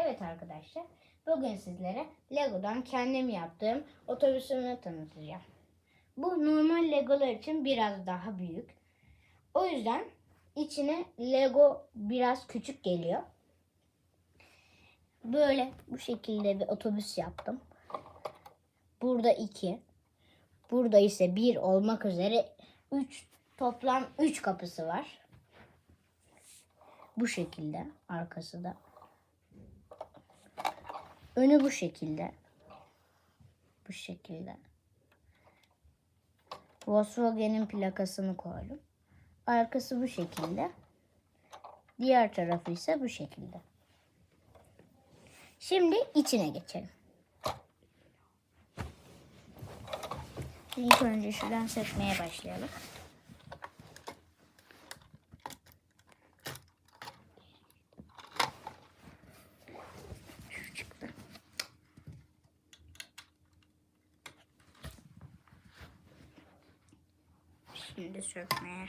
Evet arkadaşlar, bugün sizlere Lego'dan kendim yaptığım otobüsümü tanıtacağım. Bu normal Legolar için biraz daha büyük. O yüzden içine Lego biraz küçük geliyor. Böyle bu şekilde bir otobüs yaptım. Burada iki. Burada ise bir olmak üzere üç toplam üç kapısı var. Bu şekilde arkası da. Önü bu şekilde. Bu şekilde. Volkswagen'in plakasını koydum. Arkası bu şekilde. Diğer tarafı ise bu şekilde. Şimdi içine geçelim. İlk önce şuradan sökmeye başlayalım. Şimdi sökmeye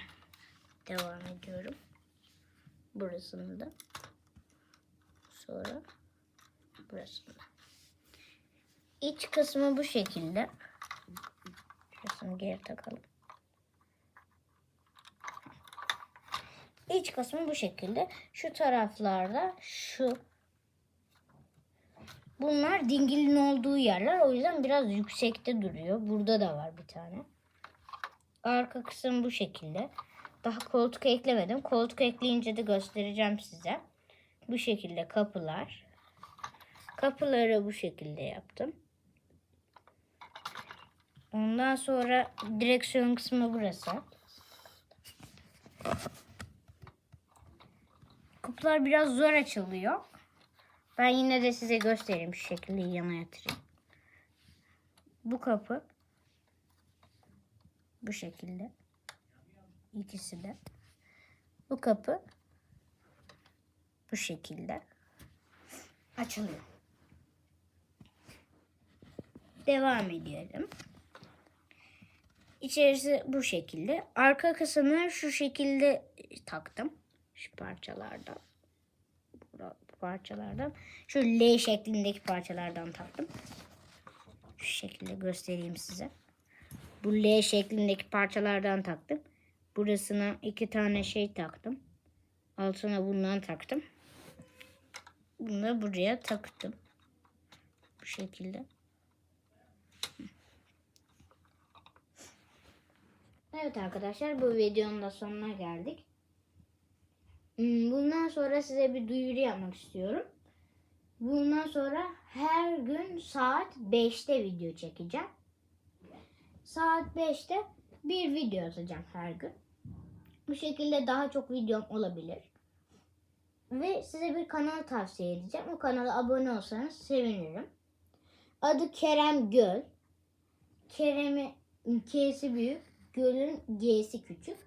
devam ediyorum. Burasını da. Sonra burasını da. İç kısmı bu şekilde. Şurasını geri takalım. İç kısmı bu şekilde. Şu taraflarda şu Bunlar dingilin olduğu yerler. O yüzden biraz yüksekte duruyor. Burada da var bir tane. Arka kısım bu şekilde. Daha koltuk eklemedim. Koltuk ekleyince de göstereceğim size. Bu şekilde kapılar. Kapıları bu şekilde yaptım. Ondan sonra direksiyon kısmı burası. Kapılar biraz zor açılıyor. Ben yine de size göstereyim şu şekilde yana yatırayım. Bu kapı bu şekilde. İkisi de. Bu kapı bu şekilde açılıyor. Devam edelim. İçerisi bu şekilde. Arka kısmını şu şekilde taktım. Şu parçalardan. Bu parçalardan. Şu L şeklindeki parçalardan taktım. Şu şekilde göstereyim size. Bu L şeklindeki parçalardan taktım. Burasına iki tane şey taktım. Altına bundan taktım. Bunu da buraya taktım. Bu şekilde. Evet arkadaşlar bu videonun da sonuna geldik. Hmm, Bundan sonra size bir duyuru yapmak istiyorum. Bundan sonra her gün saat 5'te video çekeceğim. Saat 5'te bir video atacağım her gün. Bu şekilde daha çok videom olabilir. Ve size bir kanal tavsiye edeceğim. O kanala abone olsanız sevinirim. Adı Kerem Göl. Kerem'in K'si büyük, Göl'ün G'si küçük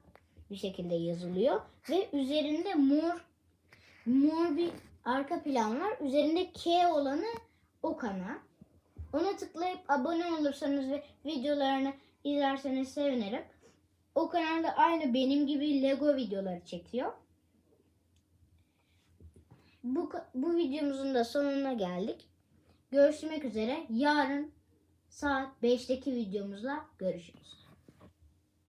bir şekilde yazılıyor ve üzerinde mor mor bir arka plan var. Üzerinde K olanı o kanal. Ona tıklayıp abone olursanız ve videolarını izlerseniz sevinirim. O kanalda aynı benim gibi Lego videoları çekiyor. Bu, bu videomuzun da sonuna geldik. Görüşmek üzere. Yarın saat 5'teki videomuzla görüşürüz.